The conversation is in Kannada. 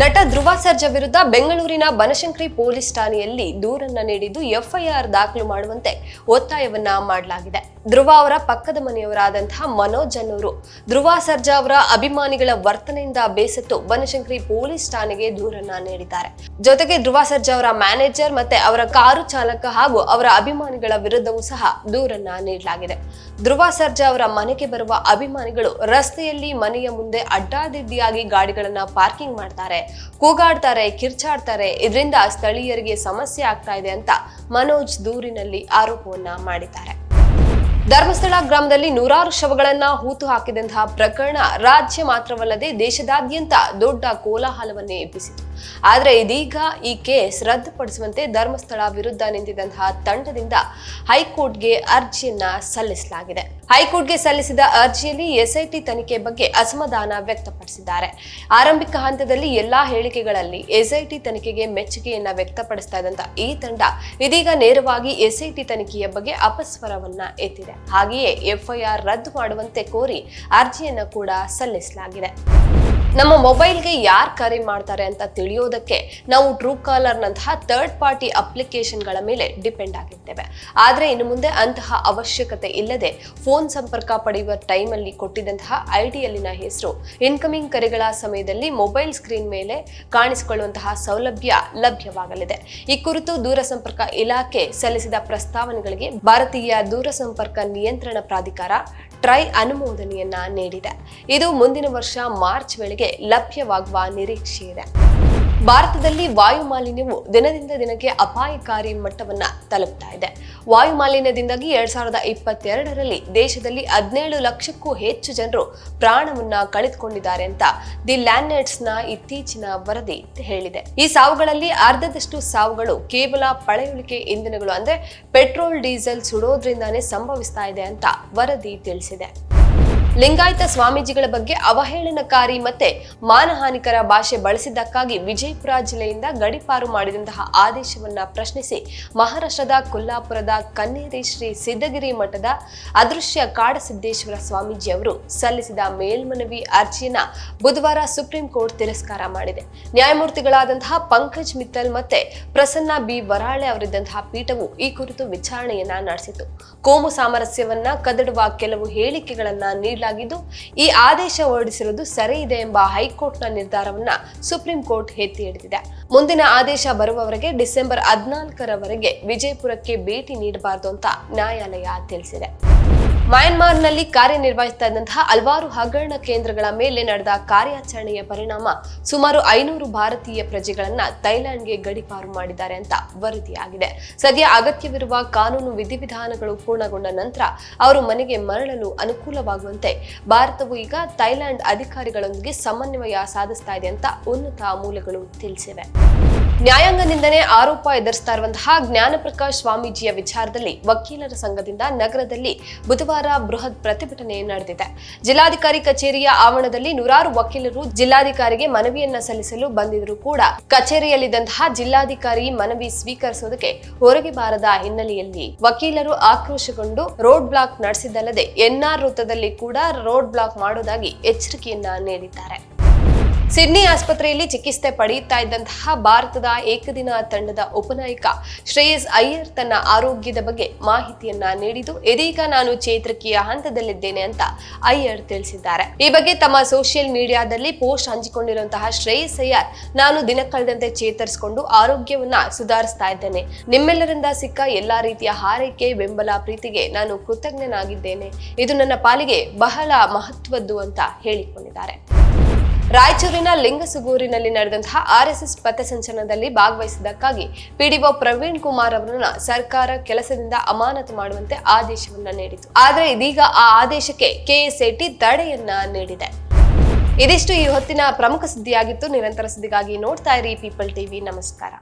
ನಟ ಧ್ರುವ ಸರ್ಜಾ ವಿರುದ್ಧ ಬೆಂಗಳೂರಿನ ಬನಶಂಕರಿ ಪೊಲೀಸ್ ಠಾಣೆಯಲ್ಲಿ ದೂರನ್ನ ನೀಡಿದ್ದು ಎಫ್ಐಆರ್ ದಾಖಲು ಮಾಡುವಂತೆ ಒತ್ತಾಯವನ್ನ ಮಾಡಲಾಗಿದೆ. ಧ್ರುವ ಅವರ ಪಕ್ಕದ ಮನೆಯವರಾದಂತಹ ಮನೋಜ್ ಅನ್ನೋರು ಧ್ರುವ ಸರ್ಜಾ ಅವರ ಅಭಿಮಾನಿಗಳ ವರ್ತನೆಯಿಂದ ಬೇಸತ್ತು ಬನಶಂಕರಿ ಪೊಲೀಸ್ ಠಾಣೆಗೆ ದೂರನ್ನ ನೀಡಿದ್ದಾರೆ. ಜೊತೆಗೆ ಧ್ರುವ ಸರ್ಜಾ ಅವರ ಮ್ಯಾನೇಜರ್ ಮತ್ತೆ ಅವರ ಕಾರು ಚಾಲಕ ಹಾಗೂ ಅವರ ಅಭಿಮಾನಿಗಳ ವಿರುದ್ಧವೂ ಸಹ ದೂರನ್ನ ನೀಡಲಾಗಿದೆ. ಧ್ರುವ ಸರ್ಜಾ ಅವರ ಮನೆಗೆ ಬರುವ ಅಭಿಮಾನಿಗಳು ರಸ್ತೆಯಲ್ಲಿ ಮನೆಯ ಮುಂದೆ ಅಡ್ಡಾದಿಡ್ಡಿಯಾಗಿ ಗಾಡಿಗಳನ್ನ ಪಾರ್ಕಿಂಗ್ ಮಾಡ್ತಾರೆ. ಕೂಗಾಡ್ತಾರೆ, ಕಿರ್ಚಾಡ್ತಾರೆ. ಇದರಿಂದ ಸ್ಥಳೀಯರಿಗೆ ಸಮಸ್ಯೆ ಆಗ್ತಾ ಇದೆ ಅಂತ ಮನೋಜ್ ದೂರಿನಲ್ಲಿ ಆರೋಪವನ್ನ ಮಾಡಿದ್ದಾರೆ. ಧರ್ಮಸ್ಥಳ ಗ್ರಾಮದಲ್ಲಿ ನೂರಾರು ಶವಗಳನ್ನ ಹೂತು ಹಾಕಿದಂತಹ ಪ್ರಕರಣ ರಾಜ್ಯ ಮಾತ್ರವಲ್ಲದೆ ದೇಶದಾದ್ಯಂತ ದೊಡ್ಡ ಕೋಲಾಹಲವನ್ನೇ ಎಬ್ಬಿಸಿತು ಆದರೆ ಇದೀಗ ಈ ಕೇಸ್ ರದ್ದುಪಡಿಸುವಂತೆ ಧರ್ಮಸ್ಥಳ ವಿರುದ್ಧ ನಿಂತಿದ್ದಂತಹ ತಂಡದಿಂದ ಹೈಕೋರ್ಟ್ಗೆ ಅರ್ಜಿಯನ್ನ ಸಲ್ಲಿಸಲಾಗಿದೆ. ಹೈಕೋರ್ಟ್ಗೆ ಸಲ್ಲಿಸಿದ ಅರ್ಜಿಯಲ್ಲಿ ಎಸ್ಐಟಿ ತನಿಖೆ ಬಗ್ಗೆ ಅಸಮಾಧಾನ ವ್ಯಕ್ತಪಡಿಸಿದ್ದಾರೆ. ಆರಂಭಿಕ ಹಂತದಲ್ಲಿ ಎಲ್ಲಾ ಹೇಳಿಕೆಗಳಲ್ಲಿ ಎಸ್ಐಟಿ ತನಿಖೆಗೆ ಮೆಚ್ಚುಗೆಯನ್ನ ವ್ಯಕ್ತಪಡಿಸ್ತಾ ಇದ್ದಂತ ಈ ತಂಡ ಇದೀಗ ನೇರವಾಗಿ ಎಸ್ಐಟಿ ತನಿಖೆಯ ಬಗ್ಗೆ ಅಪಸ್ವರವನ್ನ ಎತ್ತಿದೆ. ಹಾಗೆಯೇ ಎಫ್ಐಆರ್ ರದ್ದು ಮಾಡುವಂತೆ ಕೋರಿ ಅರ್ಜಿಯನ್ನ ಕೂಡ ಸಲ್ಲಿಸಲಾಗಿದೆ. ನಮ್ಮ ಮೊಬೈಲ್ಗೆ ಯಾರು ಕರೆ ಮಾಡ್ತಾರೆ ಅಂತ ತಿಳಿಯೋದಕ್ಕೆ ನಾವು ಟ್ರೂ ಕಾಲರ್ನಂತಹ ಥರ್ಡ್ ಪಾರ್ಟಿ ಅಪ್ಲಿಕೇಶನ್ಗಳ ಮೇಲೆ ಡಿಪೆಂಡ್ ಆಗಿರ್ತೇವೆ. ಆದರೆ ಇನ್ನು ಮುಂದೆ ಅಂತಹ ಅವಶ್ಯಕತೆ ಇಲ್ಲದೆ ಫೋನ್ ಸಂಪರ್ಕ ಪಡೆಯುವ ಟೈಮಲ್ಲಿ ಕೊಟ್ಟಿದ್ದಂತಹ ಐಡಿಯಲ್ಲಿನ ಹೆಸರು ಇನ್ಕಮಿಂಗ್ ಕರೆಗಳ ಸಮಯದಲ್ಲಿ ಮೊಬೈಲ್ ಸ್ಕ್ರೀನ್ ಮೇಲೆ ಕಾಣಿಸಿಕೊಳ್ಳುವಂತಹ ಸೌಲಭ್ಯ ಲಭ್ಯವಾಗಲಿದೆ. ಈ ಕುರಿತು ದೂರಸಂಪರ್ಕ ಇಲಾಖೆ ಸಲ್ಲಿಸಿದ ಪ್ರಸ್ತಾವನೆಗಳಿಗೆ ಭಾರತೀಯ ದೂರಸಂಪರ್ಕ ನಿಯಂತ್ರಣ ಪ್ರಾಧಿಕಾರ ಟ್ರೈ ಅನುಮೋದನೆಯನ್ನ ನೀಡಿದೆ. ಇದು ಮುಂದಿನ ವರ್ಷ ಮಾರ್ಚ್ ವೇಳೆಗೆ ಲಭ್ಯವಾಗುವ ನಿರೀಕ್ಷೆ ಇದೆ. ಭಾರತದಲ್ಲಿ ವಾಯು ಮಾಲಿನ್ಯವು ದಿನದಿಂದ ದಿನಕ್ಕೆ ಅಪಾಯಕಾರಿ ಮಟ್ಟವನ್ನ ತಲುಪ್ತಾ ಇದೆ. ವಾಯು ಮಾಲಿನ್ಯದಿಂದಾಗಿ ಎರಡ್ ಸಾವಿರದ ಇಪ್ಪತ್ತೆರಡರಲ್ಲಿ ದೇಶದಲ್ಲಿ ಹದಿನೇಳು ಲಕ್ಷಕ್ಕೂ ಹೆಚ್ಚು ಜನರು ಪ್ರಾಣವನ್ನ ಕಳೆದುಕೊಂಡಿದ್ದಾರೆ ಅಂತ ದಿ ಲ್ಯಾಂಡ್ನೆಟ್ಸ್ನ ಇತ್ತೀಚಿನ ವರದಿ ಹೇಳಿದೆ. ಈ ಸಾವುಗಳಲ್ಲಿ ಅರ್ಧದಷ್ಟು ಸಾವುಗಳು ಕೇವಲ ಪಳೆಯುಳಿಕೆ ಇಂಧನಗಳು ಅಂದ್ರೆ ಪೆಟ್ರೋಲ್, ಡೀಸೆಲ್ ಸುಡೋದ್ರಿಂದಾನೇ ಸಂಭವಿಸ್ತಾ ಇದೆ ಅಂತ ವರದಿ ತಿಳಿಸಿದೆ. ಲಿಂಗಾಯತ ಸ್ವಾಮೀಜಿಗಳ ಬಗ್ಗೆ ಅವಹೇಳನಕಾರಿ ಮತ್ತೆ ಮಾನಹಾನಿಕರ ಭಾಷೆ ಬಳಸಿದ್ದಕ್ಕಾಗಿ ವಿಜಯಪುರ ಜಿಲ್ಲೆಯಿಂದ ಗಡಿಪಾರು ಮಾಡಿದಂತಹ ಆದೇಶವನ್ನ ಪ್ರಶ್ನಿಸಿ ಮಹಾರಾಷ್ಟ್ರದ ಕೊಲ್ಲಾಪುರದ ಕನ್ನೇರಿ ಶ್ರೀ ಸಿದ್ದಗಿರಿ ಮಠದ ಅದೃಶ್ಯ ಕಾಡಸಿದ್ದೇಶ್ವರ ಸ್ವಾಮೀಜಿ ಅವರು ಸಲ್ಲಿಸಿದ ಮೇಲ್ಮನವಿ ಅರ್ಜಿಯನ್ನ ಬುಧವಾರ ಸುಪ್ರೀಂ ಕೋರ್ಟ್ ತಿರಸ್ಕಾರ ಮಾಡಿದೆ. ನ್ಯಾಯಮೂರ್ತಿಗಳಾದಂತಹ ಪಂಕಜ್ ಮಿತ್ತಲ್ ಮತ್ತೆ ಪ್ರಸನ್ನ ಬಿ ವರಾಳೆ ಅವರಿದ್ದಂತಹ ಪೀಠವು ಈ ಕುರಿತು ವಿಚಾರಣೆಯನ್ನ ನಡೆಸಿತು ಕೋಮು ಸಾಮರಸ್ಯವನ್ನ ಕದಡುವ ಕೆಲವು ಹೇಳಿಕೆಗಳನ್ನ ನೀಡಲಾಗಿದ್ದು ಈ ಆದೇಶ ಹೊರಡಿಸಿರುವುದು ಸರಿ ಇದೆ ಎಂಬ ಹೈಕೋರ್ಟ್ನ ನಿರ್ಧಾರವನ್ನ ಸುಪ್ರೀಂ ಕೋರ್ಟ್ ಎತ್ತಿ ಹಿಡಿದಿದೆ. ಮುಂದಿನ ಆದೇಶ ಬರುವವರೆಗೆ ಡಿಸೆಂಬರ್ ಹದಿನಾಲ್ಕರವರೆಗೆ ವಿಜಯಪುರಕ್ಕೆ ಭೇಟಿ ನೀಡಬಾರದು ಅಂತ ನ್ಯಾಯಾಲಯ ತಿಳಿಸಿದೆ. ಮಯನ್ಮಾರ್ನಲ್ಲಿ ಕಾರ್ಯನಿರ್ವಹಿಸ್ತಾ ಇದ್ದಂತಹ ಹಲವಾರು ಹಗರಣ ಕೇಂದ್ರಗಳ ಮೇಲೆ ನಡೆದ ಕಾರ್ಯಾಚರಣೆಯ ಪರಿಣಾಮ ಸುಮಾರು ಐನೂರು ಭಾರತೀಯ ಪ್ರಜೆಗಳನ್ನ ಥೈಲ್ಯಾಂಡ್ಗೆ ಗಡಿಪಾರು ಮಾಡಿದ್ದಾರೆ ಅಂತ ವರದಿಯಾಗಿದೆ. ಸದ್ಯ ಅಗತ್ಯವಿರುವ ಕಾನೂನು ವಿಧಿವಿಧಾನಗಳು ಪೂರ್ಣಗೊಂಡ ನಂತರ ಅವರು ಮನೆಗೆ ಮರಳಲು ಅನುಕೂಲವಾಗುವಂತೆ ಭಾರತವು ಈಗ ಥೈಲ್ಯಾಂಡ್ ಅಧಿಕಾರಿಗಳೊಂದಿಗೆ ಸಮನ್ವಯ ಸಾಧಿಸ್ತಾ ಇದೆ ಅಂತ ಉನ್ನತ ಮೂಲಗಳು ತಿಳಿಸಿವೆ. ನ್ಯಾಯಾಂಗ ನಿಂದನೆ ಆರೋಪ ಎದುರಿಸ್ತಾ ಇರುವಂತಹ ಜ್ಞಾನಪ್ರಕಾಶ್ ಸ್ವಾಮೀಜಿಯ ವಿಚಾರದಲ್ಲಿ ವಕೀಲರ ಸಂಘದಿಂದ ನಗರದಲ್ಲಿ ಬುಧವಾರ ಬೃಹತ್ ಪ್ರತಿಭಟನೆ ನಡೆದಿದೆ. ಜಿಲ್ಲಾಧಿಕಾರಿ ಕಚೇರಿಯ ಆವರಣದಲ್ಲಿ ನೂರಾರು ವಕೀಲರು ಜಿಲ್ಲಾಧಿಕಾರಿಗೆ ಮನವಿಯನ್ನ ಸಲ್ಲಿಸಲು ಬಂದಿದ್ರು ಕೂಡ ಕಚೇರಿಯಲ್ಲಿದ್ದಂತಹ ಜಿಲ್ಲಾಧಿಕಾರಿ ಮನವಿ ಸ್ವೀಕರಿಸುವುದಕ್ಕೆ ಹೊರಗೆ ಬಾರದ ಹಿನ್ನೆಲೆಯಲ್ಲಿ ವಕೀಲರು ಆಕ್ರೋಶಗೊಂಡು ರೋಡ್ ಬ್ಲಾಕ್ ನಡೆಸಿದ್ದಲ್ಲದೆ ಎನ್ಆರ್ ವೃತ್ತದಲ್ಲಿ ಕೂಡ ರೋಡ್ ಬ್ಲಾಕ್ ಮಾಡೋದಾಗಿ ಎಚ್ಚರಿಕೆಯನ್ನ ನೀಡಿದ್ದಾರೆ. ಸಿಡ್ನಿ ಆಸ್ಪತ್ರೆಯಲ್ಲಿ ಚಿಕಿತ್ಸೆ ಪಡೆಯುತ್ತಾ ಇದ್ದಂತಹ ಭಾರತದ ಏಕದಿನ ತಂಡದ ಉಪನಾಯಕ ಶ್ರೇಯಸ್ ಅಯ್ಯರ್ ತನ್ನ ಆರೋಗ್ಯದ ಬಗ್ಗೆ ಮಾಹಿತಿಯನ್ನ ನೀಡಿದ್ದು, ಇದೀಗ ನಾನು ಚೇತರಿಕೆಯ ಹಂತದಲ್ಲಿದ್ದೇನೆ ಅಂತ ಅಯ್ಯರ್ ತಿಳಿಸಿದ್ದಾರೆ. ಈ ಬಗ್ಗೆ ತಮ್ಮ ಸೋಷಿಯಲ್ ಮೀಡಿಯಾದಲ್ಲಿ ಪೋಸ್ಟ್ ಹಂಚಿಕೊಂಡಿರುವಂತಹ ಶ್ರೇಯಸ್ ಅಯ್ಯರ್, ನಾನು ದಿನ ಕಳೆದಂತೆ ಚೇತರಿಸಿಕೊಂಡು ಆರೋಗ್ಯವನ್ನ ಸುಧಾರಿಸ್ತಾ ಇದ್ದೇನೆ. ನಿಮ್ಮೆಲ್ಲರಿಂದ ಸಿಕ್ಕ ಎಲ್ಲಾ ರೀತಿಯ ಹಾರೈಕೆ, ಬೆಂಬಲ, ಪ್ರೀತಿಗೆ ನಾನು ಕೃತಜ್ಞನಾಗಿದ್ದೇನೆ. ಇದು ನನ್ನ ಪಾಲಿಗೆ ಬಹಳ ಮಹತ್ವದ್ದು ಅಂತ ಹೇಳಿಕೊಂಡಿದ್ದಾರೆ. ರಾಯಚೂರಿನ ಲಿಂಗಸುಗೂರಿನಲ್ಲಿ ನಡೆದಂತಹ ಆರ್ಎಸ್ಎಸ್ ಪಥಸಂಚಲನದಲ್ಲಿ ಭಾಗವಹಿಸಿದ್ದಕ್ಕಾಗಿ ಪಿಡಿಒ ಪ್ರವೀಣ್ ಕುಮಾರ್ ಅವರನ್ನು ಸರ್ಕಾರ ಕೆಲಸದಿಂದ ಅಮಾನತು ಮಾಡುವಂತೆ ಆದೇಶವನ್ನ ನೀಡಿತು ಆದರೆ ಇದೀಗ ಆ ಆದೇಶಕ್ಕೆ ಕೆಎಸ್ಎಟಿ ತಡೆಯನ್ನ ನೀಡಿದೆ. ಇದಿಷ್ಟು ಈ ಹೊತ್ತಿನ ಪ್ರಮುಖ ಸುದ್ದಿಯಾಗಿತ್ತು. ನಿರಂತರ ಸುದ್ದಿಗಾಗಿ ನೋಡ್ತಾ ಇರಿ ಪೀಪಲ್ ಟಿವಿ ನಮಸ್ಕಾರ.